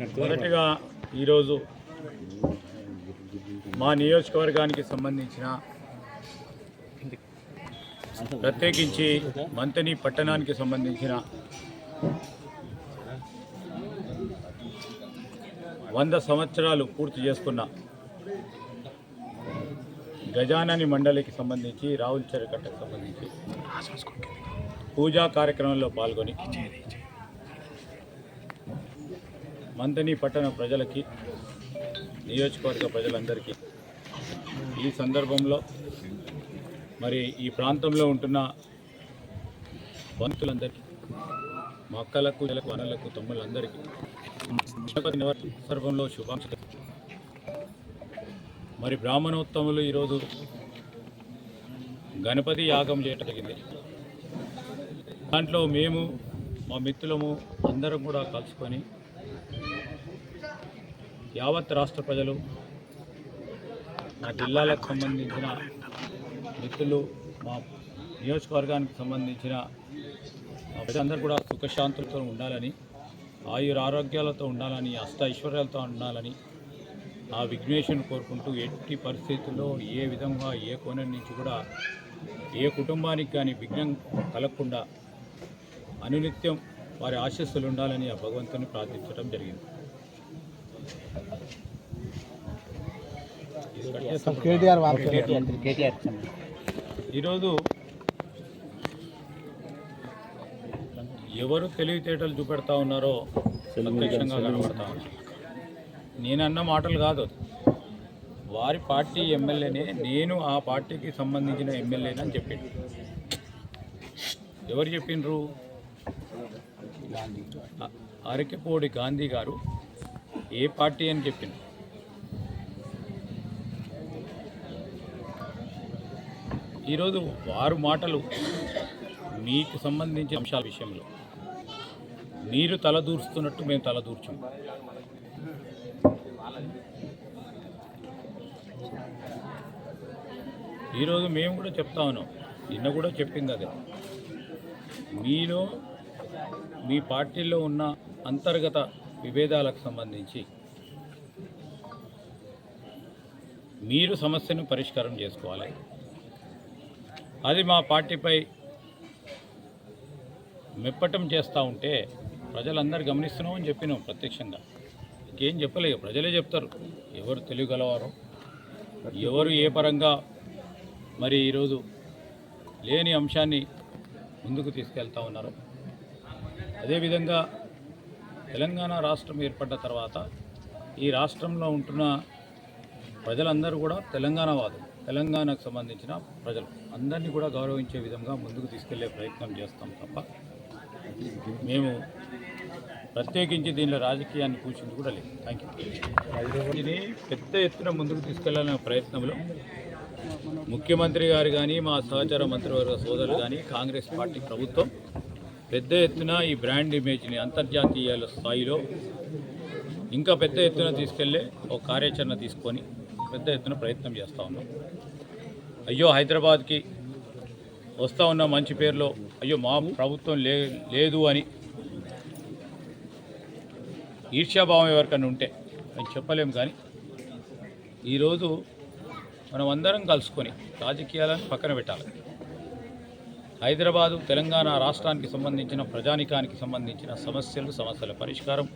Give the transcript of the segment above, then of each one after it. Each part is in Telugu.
మొదటిగా ఈరోజు మా నియోజకవర్గానికి సంబంధించిన ప్రత్యేకించి మంతని పట్టణానికి సంబంధించిన వంద సంవత్సరాలు పూర్తి చేసుకున్న గజానని మండలికి సంబంధించి రావుల చెరకట్టకు సంబంధించి పూజా కార్యక్రమంలో పాల్గొని మంతని పట్టణ ప్రజలకి నియోజకవర్గ ప్రజలందరికీ ఈ సందర్భంలో మరి ఈ ప్రాంతంలో ఉంటున్న బంధువులందరికీ మా అక్కలకు చెల్లెలకు అన్నలకు తమ్ముళ్ళందరికీ సందర్భంలో శుభాంశలు మరి బ్రాహ్మణోత్తములు ఈరోజు గణపతి యాగం చేయటం జరిగింది. దాంట్లో మేము మా మిత్రులము అందరం కూడా కలుసుకొని యావత్ రాష్ట్ర ప్రజలు మా జిల్లాలకు సంబంధించిన మిత్రులు మా నియోజకవర్గానికి సంబంధించిన మా ప్రజలందరూ కూడా సుఖశాంతులతో ఉండాలని ఆయుర ఆరోగ్యాలతో ఉండాలని అష్ట ఐశ్వర్యాలతో ఉండాలని ఆ విఘ్నేశ్వరుని కోరుకుంటూ ఎట్టి పరిస్థితుల్లో ఏ విధంగా ఏ కోణం నుంచి కూడా ఏ కుటుంబానికి కానీ విఘ్నం కలగకుండా అనునిత్యం వారి ఆశస్సులు ఉండాలని ఆ భగవంతుని ప్రార్థించడం జరిగింది. ఈరోజు ఎవరు తెలివితేటలు చూపెడతా ఉన్నారో ప్రత్యక్షంగా కనబడతా ఉన్నారు నేనన్న మాటలు కాదు. వారి పార్టీ ఎమ్మెల్యేనే నేను ఆ పార్టీకి సంబంధించిన ఎమ్మెల్యేని అని చెప్పిండు. ఎవరు చెప్పిండ్రు? అరకెపోడి గాంధీ గారు. ఏ పార్టీ అని చెప్పింది ఈరోజు వారు మాటలు మీకు సంబంధించిన అంశాల విషయంలో. మీరు తలదూరుస్తున్నట్టు మేము తలదూర్చాం. ఈరోజు మేము కూడా చెప్తా ఉన్నాం. నిన్న కూడా చెప్పింది అదే. మీలో మీ పార్టీలో ఉన్న అంతర్గత విభేదాలకు సంబంధించి మీరు సమస్యను పరిష్కారం చేసుకోవాలి. అది మా పార్టీపై మెప్పటం చేస్తూ ఉంటే ప్రజలందరూ గమనిస్తున్నామని చెప్పినాం ప్రత్యక్షంగా. ఇంకేం చెప్పలేదు ప్రజలే చెప్తారు. ఎవరు తెలియగలవారు ఎవరు ఏ పరంగా మరి ఈరోజు లేని అంశాన్ని ముందుకు తీసుకెళ్తా ఉన్నారు. అదేవిధంగా తెలంగాణ రాష్ట్రం ఏర్పడ్డ తర్వాత ఈ రాష్ట్రంలో ఉంటున్న ప్రజలందరూ కూడా తెలంగాణ వాదులు. తెలంగాణకు సంబంధించిన ప్రజలు. అందరినీ కూడా గౌరవించే విధంగా ముందుకు తీసుకెళ్ళే ప్రయత్నం చేస్తాం తప్ప మేము ప్రత్యేకించి దీనిలో రాజకీయాన్ని కూర్చుంది కూడా లేదు. థ్యాంక్ యూ ఇది పెద్ద ఎత్తున ముందుకు తీసుకెళ్ళాలనే ప్రయత్నంలో ముఖ్యమంత్రి గారు కానీ మా సహచర మంత్రివర్గ సోదరులు కానీ కాంగ్రెస్ పార్టీ ప్రభుత్వం పెద్ద ఎత్తున ఈ బ్రాండ్ ఇమేజ్ని అంతర్జాతీయ స్థాయిలో ఇంకా పెద్ద ఎత్తున తీసుకెళ్ళే ఒక కార్యాచరణ తీసుకొని పెద్ద ఎత్తున ప్రయత్నం చేస్తూ ఉన్నాం. అయ్యో హైదరాబాద్కి వస్తూ ఉన్న మంచి పేరులో అయ్యో మా ప్రభుత్వం లే లేదు అని ఈర్ష్యాభావం ఎవరికైనా ఉంటే అని చెప్పలేము కానీ ఈరోజు మనం అందరం కలుసుకొని రాజకీయాలను పక్కన పెట్టాలి. హైదరాబాదు తెలంగాణ రాష్ట్రానికి సంబంధించిన ప్రజానికానికి సంబంధించిన సమస్యలు సమస్యల పరిష్కారం.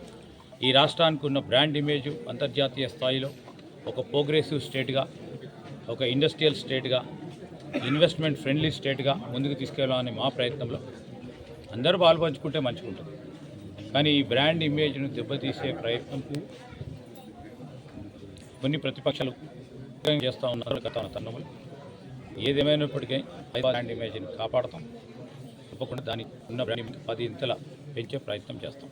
ఈ రాష్ట్రానికి ఉన్న బ్రాండ్ ఇమేజ్ అంతర్జాతీయ స్థాయిలో ఒక ప్రోగ్రెసివ్ స్టేట్గా ఒక ఇండస్ట్రియల్ స్టేట్గా ఇన్వెస్ట్మెంట్ ఫ్రెండ్లీ స్టేట్గా ముందుకు తీసుకెళ్ళాలని మా ప్రయత్నంలో అందరూ పాల్పంచుకుంటే మంచిగా ఉంటుంది కానీ ఈ బ్రాండ్ ఇమేజ్ను దెబ్బతీసే ప్రయత్నంకు కొన్ని ప్రతిపక్షాలు చేస్తూ ఉన్నారు గత తన్నములు ఏదేమైనప్పటికీ హైదరాబాద్ ఇమేజ్ని కాపాడతాం. తప్పకుండా దానికి ఉన్న బ్రాండ్ పది ఇంతల పెంచే ప్రయత్నం చేస్తాం.